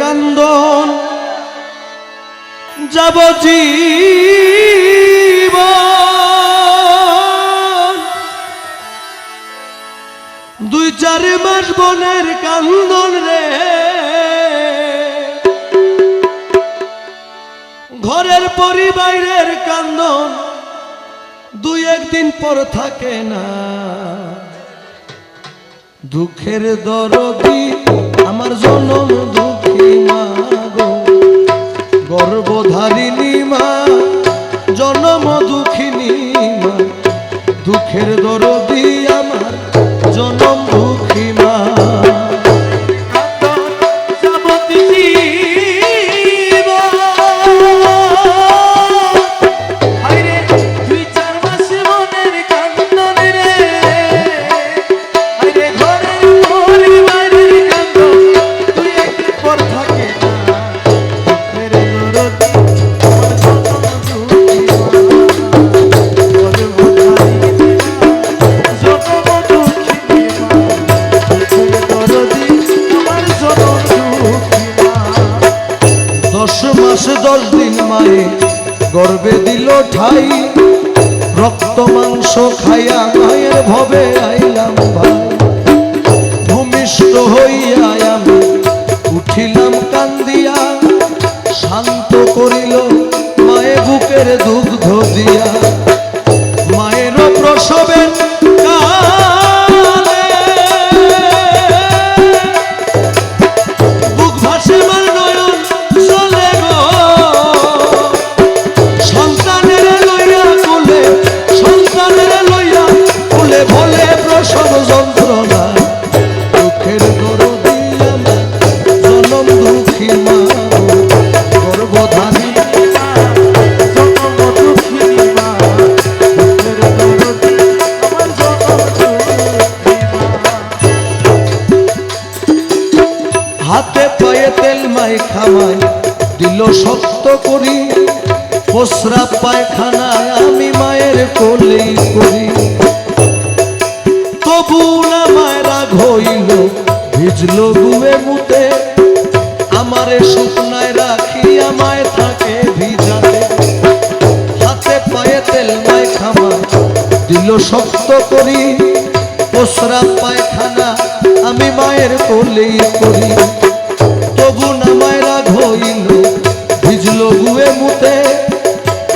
কান্দন যাব জীবন দুই চার মাস বনের কান্দন রে। ঘরের পরিবারের কান্দন দুই একদিন পর থাকে না। দুঃখের দরদি আমার জনম দুঃখী মা গো। গর্ভধারিণী মা জনম দুঃখিনী মা দুঃখের দরদি আমার জনম দুঃখী দিন গর্বে দিল ঠাই, রক্ত, মাংস খাইয়া মায়ের ভবে আইলাম ভাই। ভূমিষ্ঠ হইয়া আমি উঠিলাম কান্দিয়া, শান্ত করিল পোসরা পায়খানায় আমি মায়ের কোলেই করি। তবু না মায়ের রাগ হইল, ভিজল গুয়ে মুতে। আমারে শুকনায় রাখি আমায় থাকে ভিজাতে। হাতে পায়ে তেল মাই খামা, দিল শক্ত করি। পোসরা পায়খানা আমি মায়ের কোলেই করি। তবু না মায়েরা ঘইল ভিজল গুয়ে মুতে।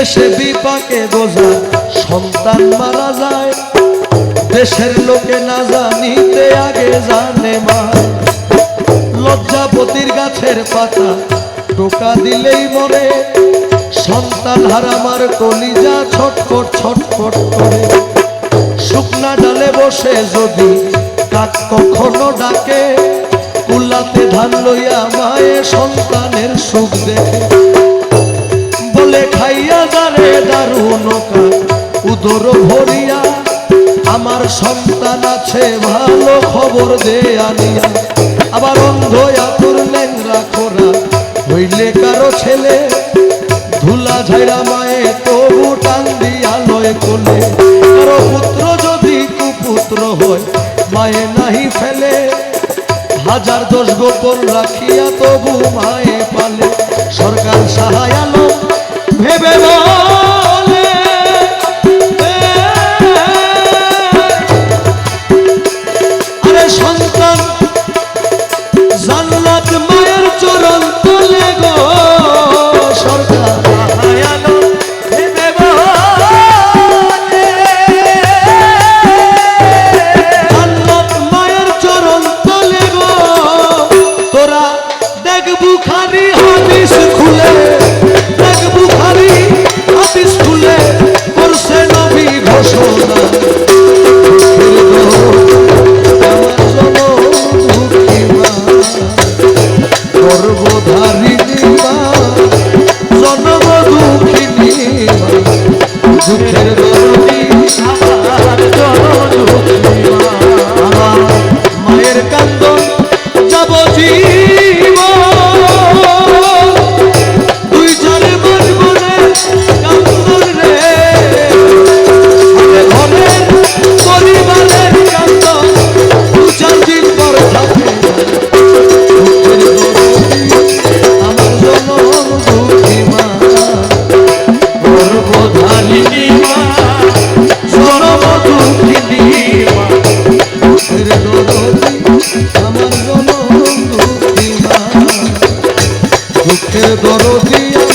বিদেশে বিপাকে বোঝা, সন্তান মারা যায়। দেশের লোকে না জানিতে আগে জানে মা। লজ্জাপতির গাছের পাতা টোকা দিলেই মরে। সন্তান হারামার কলিজা ছটফট ছটফট করে। শুকনা ডালে বসে যদি কাক কখনো ডাকে, কুলাতে ধান লইয়া মায়ে সন্তানের সুখ দেখে। বলে খাইয়া যারে দারুণ উদর ভরিয়া, আমার সন্তান আছে, ভালো খবর দে আনিয়া। আবার অন্ধ আতুর লেংরা খোরা, হইলে কারও ছেলে, ধুলা ঝাইরা মায়ে তবু টান দিয়া লয় কোলে। কারও পুত্র যদি কুপুত্র হয়, মায়ে নাহি ফেলে। হাজার দোষ গোপন রাখিয়া তবু মায়ে পালে। সরকার সাহায় আলো ভেবে বলে দুঃখে দরদিয়া